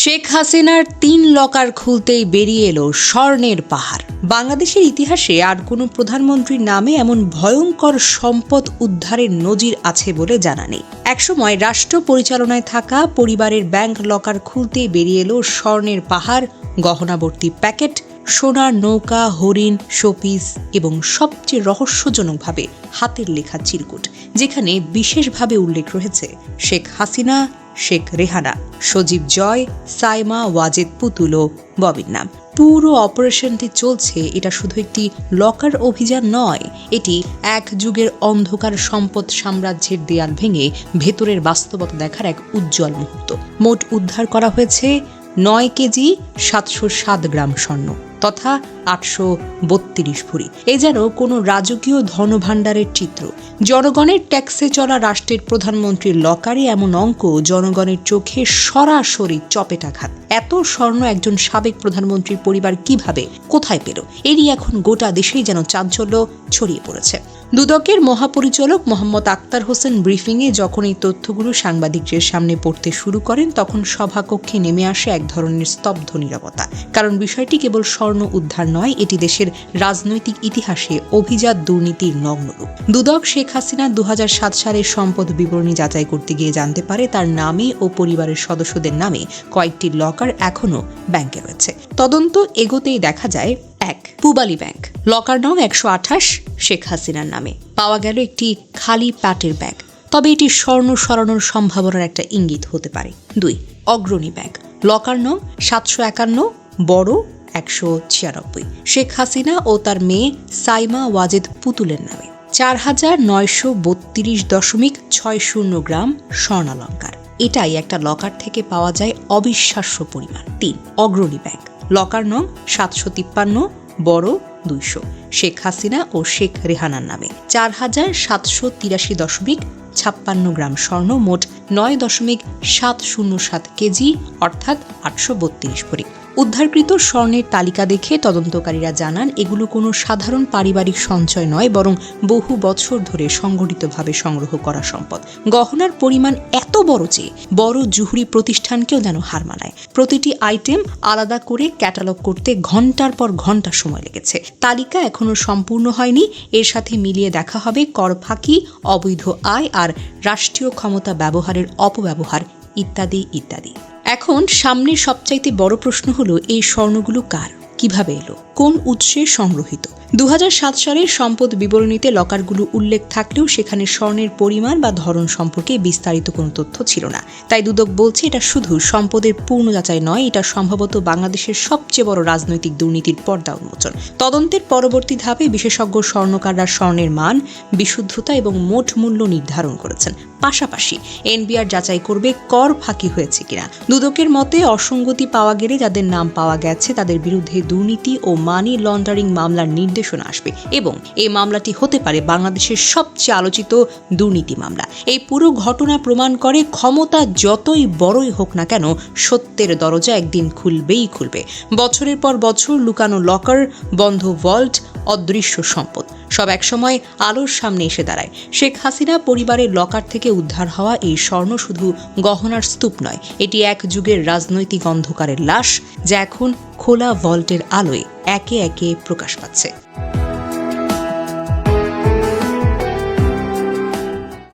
শেখ হাসিনার তিন লকার খুলতেই বেরিয়ে এলো স্বর্ণের পাহাড়। বাংলাদেশের ইতিহাসে আর কোনো প্রধানমন্ত্রীর নামে এমন ভয়ঙ্কর সম্পদ উদ্ধারের নজির আছে বলে জানা নেই। একসময় রাষ্ট্র পরিচালনায় থাকা পরিবারের ব্যাংক লকার খুলতেই বেরিয়ে এলো স্বর্ণের পাহাড়, গহনাবর্তী প্যাকেট, সোনার নৌকা, হরিণ, শোপিস এবং সবচেয়ে রহস্যজনকভাবে হাতের লেখা চিরকুট, যেখানে বিশেষভাবে উল্লেখ রয়েছে শেখ হাসিনা শেখ রেহানা, সজীব জয়, সাইমা ওয়াজেদ পুতুল ও ববির নাম। পুরো অপারেশনটি চলছে, এটা শুধু একটি লকার অভিযান নয়, এটি এক যুগের অন্ধকার সম্পদ সাম্রাজ্যের দেয়াল ভেঙে ভেতরের বাস্তবতা দেখার এক উজ্জ্বল মুহূর্ত। মোট উদ্ধার করা হয়েছে নয় কেজি সাতশো সাত গ্রাম স্বর্ণ, তথা আটশো বত্রিশ ভরি। এ যেন কোনো রাজকীয় ধনভাণ্ডারের চিত্র। জনগণের ট্যাক্সে চলা রাষ্ট্রের প্রধানমন্ত্রীর লকারে এমন অঙ্ক জনগণের চোখে সরাসরি চপেটাঘাত। এত স্বর্ণ একজন সাবেক প্রধানমন্ত্রীর পরিবার কীভাবে কোথায় পেল? এরই এখন গোটা দেশেই যেন চাঞ্চল্য ছড়িয়ে পড়েছে। দুদকের মহাপরিচালক মোহাম্মদ আক্তার হোসেন ব্রিফিংয়ে যখন এই তথ্যগুলো সাংবাদিকদের সামনে পড়তে শুরু করেন, তখন সভাকক্ষে নেমে আসে এক ধরনের স্তব্ধ নীরবতা। কারণ বিষয়টি কেবল স্বর্ণ উদ্ধার নয়, এটি দেশের রাজনৈতিক ইতিহাসে অভিজাত দুর্নীতির নগ্ন রূপ। দুদক শেখ হাসিনা দু সালের সম্পদ বিবরণী যাচাই করতে গিয়ে জানতে পারে তার নামে ও পরিবারের সদস্যদের নামে কয়েকটি লকার এখনও ব্যাংকে রয়েছে। তদন্ত এগোতেই দেখা যায়, এক, পুবালি ব্যাংক। লকার নং একশো আঠাশ, শেখ হাসিনার নামে। পাওয়া গেল একটি খালি প্যাটের ব্যাগ। তবে এটি স্বর্ণ সরানোর সম্ভাবনার একটা ইঙ্গিত হতে পারে। দুই, অগ্রণী ব্যাংক। লকার নং সাতশো একান্ন, বড় একশো ছিয়ানব্বই। শেখ হাসিনা ও তার মেয়ে সাইমা ওয়াজেদ পুতুলের নামে। চার হাজার নয়শো বত্রিশ দশমিক ছয় শূন্য গ্রাম স্বর্ণালঙ্কার। এটাই একটা লকার থেকে পাওয়া যায় অবিশ্বাস্য পরিমাণ। তিন, অগ্রণী ব্যাংক। লকার নং সাতশো তিপ্পান্ন, বড় দুইশো। শেখ হাসিনা ও শেখ রেহানার নামে। চার হাজার সাতশো তিরাশি দশমিক ছাপ্পান্ন গ্রাম স্বর্ণ মোট নয় দশমিক সাত শূন্য সাত কেজি, অর্থাৎ আটশো বত্রিশ ভরি। উদ্ধারকৃত স্বর্ণের তালিকা দেখে তদন্তকারীরা জানান, এগুলো কোনো সাধারণ পারিবারিক সঞ্চয় নয়, বরং বহু বছর ধরে সংগঠিতভাবে সংগ্রহ করা সম্পদ। গহনার পরিমাণ এত বড় যে বড় জুহুরি প্রতিষ্ঠানকেও যেন হার মানায়। প্রতিটি আইটেম আলাদা করে ক্যাটালগ করতে ঘণ্টার পর ঘণ্টা সময় লেগেছে। তালিকা এখনও সম্পূর্ণ হয়নি। এর সাথে মিলিয়ে দেখা হবে কর ফাঁকি, অবৈধ আয় আর রাষ্ট্রীয় ক্ষমতা ব্যবহারের অপব্যবহার, ইত্যাদি ইত্যাদি। এখন সামনে সবচাইতে বড় প্রশ্ন হলো, এই স্বর্ণগুলো কার? কীভাবে এলো? কোন উৎসে সংগ্রহিত? দু সালের সম্পদ বিবরণীতে লকারগুলো উল্লেখ থাকলেও সেখানে স্বর্ণের পরিমাণ বা ধরন সম্পর্কে বিস্তারিত কোনো তথ্য ছিল না। তাই দুদক বলছে, এটা শুধু সম্পদের পূর্ণ যাচাই নয়, এটা সম্ভবত বাংলাদেশের সবচেয়ে বড় রাজনৈতিক দুর্নীতির পর্দা উন্মোচন। তদন্তের পরবর্তী ধাপে বিশেষজ্ঞ স্বর্ণকাররা স্বর্ণের মান, বিশুদ্ধতা এবং মোট মূল্য নির্ধারণ করেছেন। পাশাপাশি এনবিআর যাচাই করবে কর ফাঁকি হয়েছে কিনা। দুদকের মতে অসঙ্গতি পাওয়া গেলে যাদের নাম পাওয়া গেছে তাদের বিরুদ্ধে দুর্নীতি ও মানি লন্ডারিং মামলার নির্দেশনা আসবে এবং এই মামলাটি হতে পারে বাংলাদেশের সবচেয়ে আলোচিত দুর্নীতি মামলা। এই পুরো ঘটনা প্রমাণ করে ক্ষমতা যতই বড়ই হোক না কেন সত্যের দরজা একদিন খুলবেই খুলবে। বছরের পর বছর লুকানো লকার, বন্ধ ভল্ট অদৃশ্য সম্পদ। সব একসময় আলোর সামনে এসে দাঁড়ায়। শেখ হাসিনা পরিবারের লকার থেকে উদ্ধার হওয়া এই স্বর্ণ শুধু গহনার স্তূপ নয়, এটি এক যুগের রাজনৈতিক অন্ধকারের লাশ, যা এখন খোলা ভল্টের আলোয় একে একে প্রকাশ পাচ্ছে।